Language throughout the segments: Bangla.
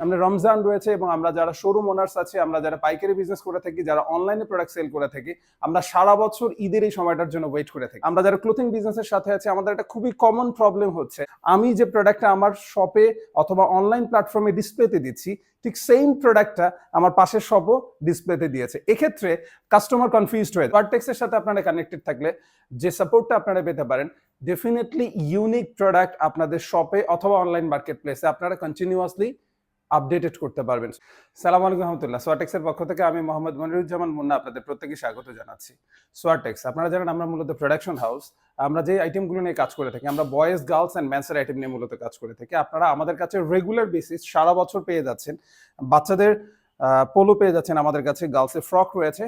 সামনে রমজান রয়েছে এবং আমরা যারা শোরুম ওনার্স আছে, আমরা যারা পাইকারি বিজনেস করে থাকি, যারা অনলাইনে প্রোডাক্ট সেল করে থাকি, আমরা সারা বছর ঈদের এই সময়টার জন্য ওয়েট করে থাকি। আমরা যারা ক্লোথিং বিজনেসের সাথে আছে, আমাদের একটা খুবই কমন প্রবলেম হচ্ছে, আমি যে প্রোডাক্টটা আমার শপে অথবা অনলাইন প্ল্যাটফর্মে ডিসপ্লেতে দিচ্ছি, ঠিক সেম প্রোডাক্টটা আমার পাশের শপও ডিসপ্লেতে দিয়েছে। এক্ষেত্রে কাস্টমার কনফিউজড হয়ে ভার্টেক্সের সাথে আপনারা কানেক্টেড থাকলে যে সাপোর্টটা আপনারা পেতে পারেন ডেফিনেটলি ইউনিক প্রোডাক্ট আপনাদের শপে অথবা অনলাইন মার্কেট প্লেসে আপনারা কন্টিনিউয়াসলি আপডেটেড করতে পারবেন। সালাম আলাইকুম রহমতুল্লাহ। সোয়াটেক্সের পক্ষ থেকে আমি মোহাম্মদ মনিরুজ্জামান মুন্না আপনাদের প্রত্যেকে স্বাগত জানাচ্ছি। সোয়াটেক্স, আপনারা জানেন আমরা মূলত প্রোডাকশন হাউস আমরা যে আইটেমগুলো নিয়ে কাজ করে থাকি, আমরা বয়েজ গার্লস অ্যান্ড ম্যান্সের আইটেম নিয়ে মূলত কাজ করে থাকি। আপনারা আমাদের কাছে রেগুলার বেসিস সারা বছর পেয়ে যাচ্ছেন। বাচ্চাদের পোলো পেয়ে যাচ্ছেন আমাদের কাছে গার্লসের ফ্রক রয়েছে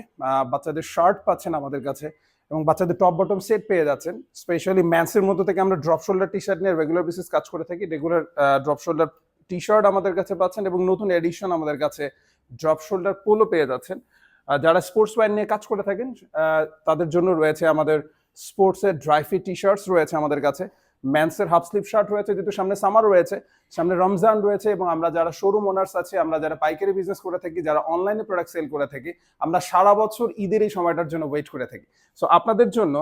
বাচ্চাদের শার্ট পাচ্ছেন আমাদের কাছে এবং বাচ্চাদের টপ বটম সেট পেয়ে যাচ্ছেন। স্পেশালি ম্যান্সের মধ্যে থেকে আমরা ড্রপ শোল্ডার টি শার্ট নিয়ে রেগুলার বেসিস কাজ করে থাকি regular drop shoulder T shirt আমাদের কাছে পাচ্ছেন এবং নতুন এডিশন আমাদের কাছে ড্রপ শোল্ডার পোলো পেয়ে যাচ্ছেন। যারা স্পোর্টস ওয়্যার নিয়ে কাজ করে থাকেন তাদের জন্য রয়েছে আমাদের স্পোর্টসের ড্রাই ফিট টি শার্টস রয়েছে আমাদের কাছে। ম্যান্সের হাফ স্লিভ শার্ট রয়েছে, যেহেতু সামনে সামার রয়েছে, সামনে রমজান রয়েছে এবং আমরা যারা শোরুম ওনার্স আছে, আমরা যারা পাইকারি বিজনেস করে থাকি, যারা অনলাইনে প্রোডাক্ট সেল করে থাকি, আমরা সারা বছর ঈদের এই সময়টার জন্য ওয়েট করে থাকি। সো আপনাদের জন্য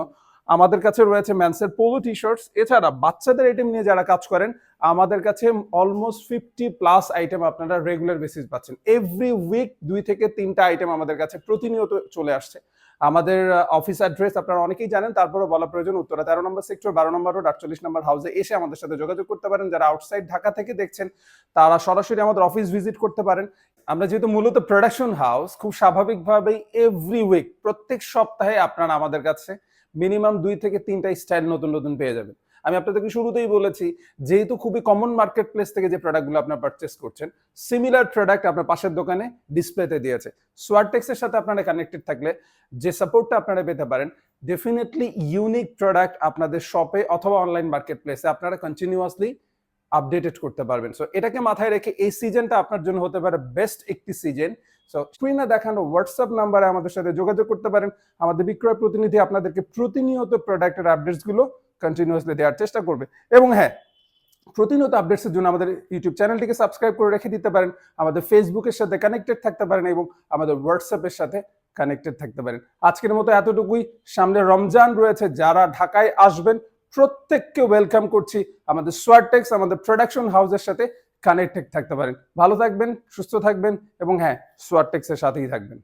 আমাদের কাছে রয়েছে ম্যানসের পোলো টি শার্টস এছাড়া বাচ্চাদের আইটেম নিয়ে যারা কাজ করেন, আমাদের কাছে অলমোস্ট ফিফটি প্লাস আইটেম আপনারা রেগুলার বেসিস পাচ্ছেন। এভরি উইক দুই থেকে তিনটা আইটেম আমাদের কাছে প্রতিনিয়ত চলে আসছে। আমাদের অফিস অ্যাড্রেস আপনারা অনেকেই জানেন তারপরে বলা প্রয়োজন উত্তরা তেরো নম্বর সেক্টর বারো নম্বর রোড আটচল্লিশ নম্বর হাউসে এসে আমাদের সাথে যোগাযোগ করতে পারেন। যারা আউটসাইড ঢাকা থেকে দেখছেন, তারা সরাসরি আমাদের অফিস ভিজিট করতে পারেন। আমরা যেহেতু মূলত প্রোডাকশন হাউস খুব স্বাভাবিকভাবেই এভরি উইক প্রত্যেক সপ্তাহে আপনারা আমাদের কাছে মিনিমাম দুই থেকে তিনটা স্টাইল নতুন নতুন পেয়ে যাবেন। আমি আপনাদেরকে শুরুতেই বলেছি, যেহেতু খুবই কমন মার্কেট প্লেস থেকে যে প্রোডাক্টগুলো আপনার পারচেস করছেন সিমিলার প্রোডাক্ট আপনার পাশের দোকানে ডিসপ্লেতে দিয়েছে। সোয়ারটেক্সের সাথে আপনারা কানেক্টেড থাকলে যে সাপোর্টটা আপনারা পেতে পারেন ডেফিনেটলি ইউনিক প্রোডাক্ট আপনাদের শপে অথবা অনলাইন মার্কেট প্লেসে আপনারা কন্টিনিউয়াসলি আপডেটেড করতে পারবেন। সো এটাকে মাথায় রেখে এই সিজনটা আপনার জন্য হতে পারে বেস্ট একটি সিজন সো স্ক্রিনে দেখানো হোয়াটসঅ্যাপ নাম্বারে আমাদের সাথে যোগাযোগ করতে পারেন। আমাদের বিক্রয় প্রতিনিধি আপনাদেরকে প্রতিনিয়ত প্রোডাক্টের আপডেটসগুলো কন্টিনিউয়াসলি দেওয়ার চেষ্টা করবে। এবং হ্যাঁ প্রতিনিয়ত আপডেটসের জন্য আমাদের ইউটিউব চ্যানেলটিকে সাবস্ক্রাইব করে রেখে দিতে পারেন, আমাদের ফেসবুকের সাথে কানেক্টেড থাকতে পারেন এবং আমাদের হোয়াটসঅ্যাপের সাথে কানেক্টেড থাকতে পারেন। আজকের মতো এতটুকুই। সামনে রমজান রয়েছে, যারা ঢাকায় আসবেন, প্রত্যেককে ওয়েলকাম করছি। আমাদের সোয়ারটেক্স আমাদের প্রোডাকশন হাউসের সাথে কানেক্টেড থাকতে পারেন। ভালো থাকবেন, সুস্থ থাকবেন এবং হ্যাঁ সোয়ারটেক্সের সাথেই থাকবেন।